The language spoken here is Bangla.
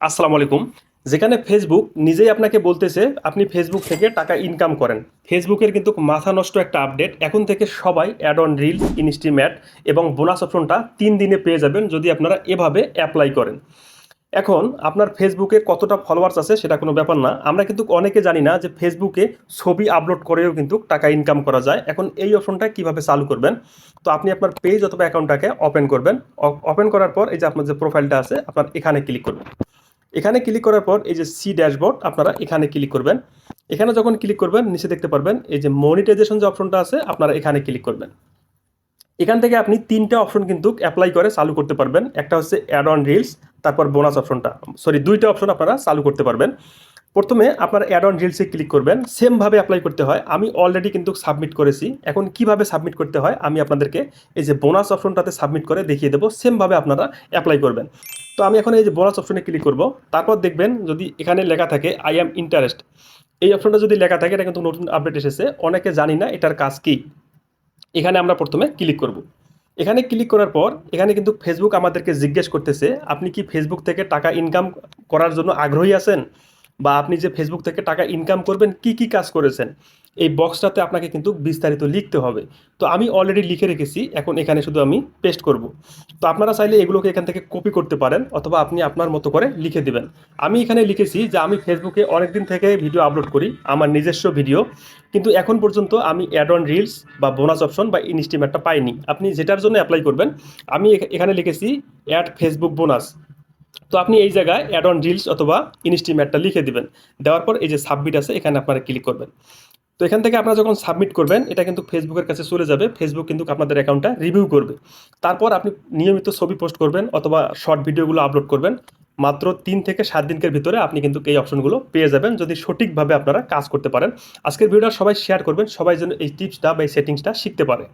আসসালামু আলাইকুম। যেখানে ফেসবুক নিজেই আপনাকে বলতেছে, আপনি ফেসবুক থেকে টাকা ইনকাম করেন। ফেসবুকের কিন্তু মাথা নষ্ট একটা আপডেট এখন থেকে সবাই অ্যাড অন রিল ইনস্টিম্যাট এবং বোনাস অপশনটা তিন দিনে পেয়ে যাবেন যদি আপনারা এভাবে অ্যাপ্লাই করেন। এখন আপনার ফেসবুকে কতটা ফলোয়ার্স আছে সেটা কোনো ব্যাপার না। আমরা কিন্তু অনেকে জানি না যে ফেসবুকে ছবি আপলোড করেও কিন্তু টাকা ইনকাম করা যায়। এখন এই অপশনটা কীভাবে চালু করবেন? তো আপনি আপনার পেজ অথবা অ্যাকাউন্টটাকে ওপেন করবেন। ওপেন করার পর এই যে আপনার যে প্রোফাইলটা আছে, আপনার এখানে ক্লিক করবেন। এখানে ক্লিক করার পর এই যে সি ড্যাশবোর্ড আপনারা এখানে ক্লিক করবেন। এখানে যখন ক্লিক করবেন, নিচে দেখতে পারবেন এই যে মনিটাইজেশন যে অপশনটা আছে, আপনারা এখানে ক্লিক করবেন। এখান থেকে আপনি তিনটা অপশন কিন্তু অ্যাপ্লাই করে চালু করতে পারবেন। একটা হচ্ছে অ্যাড অন রিলস তারপর বোনাস অপশনটা সরি দুইটা অপশন আপনারা চালু করতে পারবেন। প্রথমে আপনার অ্যাড অন রিলসে ক্লিক করবেন। সেমভাবে অ্যাপ্লাই করতে হয়। আমি অলরেডি কিন্তু সাবমিট করেছি। এখন কীভাবে সাবমিট করতে হয়, আমি আপনাদেরকে এই যে বোনাস অপশনটাতে সাবমিট করে দেখিয়ে দেবো। সেমভাবে আপনারা অ্যাপ্লাই করবেন। তো আমি এখন এই যে বোনাস অপশনে ক্লিক করব, তারপর দেখবেন যদি এখানে লেখা থাকে আই অ্যাম ইন্টারেস্ট এই অপশনটা যদি লেখা থাকে, এটা কিন্তু নতুন আপডেট এসেছে। অনেকে জানি না এটার কাজ কী। এখানে আমরা প্রথমে ক্লিক করব। এখানে ক্লিক করার পর, এখানে কিন্তু ফেসবুক আমাদেরকে জিজ্ঞেস করতেছে, আপনি কি ফেসবুক থেকে টাকা ইনকাম করার জন্য আগ্রহী আছেন? বা আপনি যে ফেসবুক থেকে টাকা ইনকাম করবেন, কি কি কাজ করেছেন, এই বক্সটাতে আপনাকে কিন্তু বিস্তারিত লিখতে হবে। তো আমি অলরেডি লিখে রেখেছি, এখন এখানে শুধু আমি পেস্ট করব। তো আপনারা চাইলে এগুলোকে এখান থেকে কপি করতে পারেন, অথবা আপনি আপনার মতো করে লিখে দিবেন। আমি এখানে লিখেছি যে আমি ফেসবুকে অনেকদিন থেকে ভিডিও আপলোড করি, আমার নিজস্ব ভিডিও কিন্তু এখন পর্যন্ত আমি অ্যাড অন রিলস বা বোনাস অপশন বা ইনস্টিমেটটা পাইনি। আপনি যেটার জন্য অ্যাপ্লাই করবেন, আমি এখানে লিখেছি অ্যাড ফেসবুক বোনাস তো আপনি এই জায়গায় অ্যাড অন রিলস অথবা ইনস্টিমেটটা লিখে দিবেন। দেওয়ার পর এই যে সাবমিট আছে, এখানে আপনারা ক্লিক করবেন। তো এখান থেকে আপনারা যখন সাবমিট করবেন, এটা কিন্তু ফেসবুকের কাছে চলে যাবে। ফেসবুক কিন্তু আপনাদের অ্যাকাউন্টটা রিভিউ করবে। তারপর আপনি নিয়মিত ছবি পোস্ট করবেন অথবা শর্ট ভিডিওগুলো আপলোড করবেন। মাত্র তিন থেকে সাত দিনের ভিতরে আপনি কিন্তু এই অপশনগুলো পেয়ে যাবেন, যদি সঠিকভাবে আপনারা কাজ করতে পারেন। আজকের ভিডিওটা সবাই শেয়ার করবেন, সবাই যেন এই টিপসটা বা এই সেটিংসটা শিখতে পারে।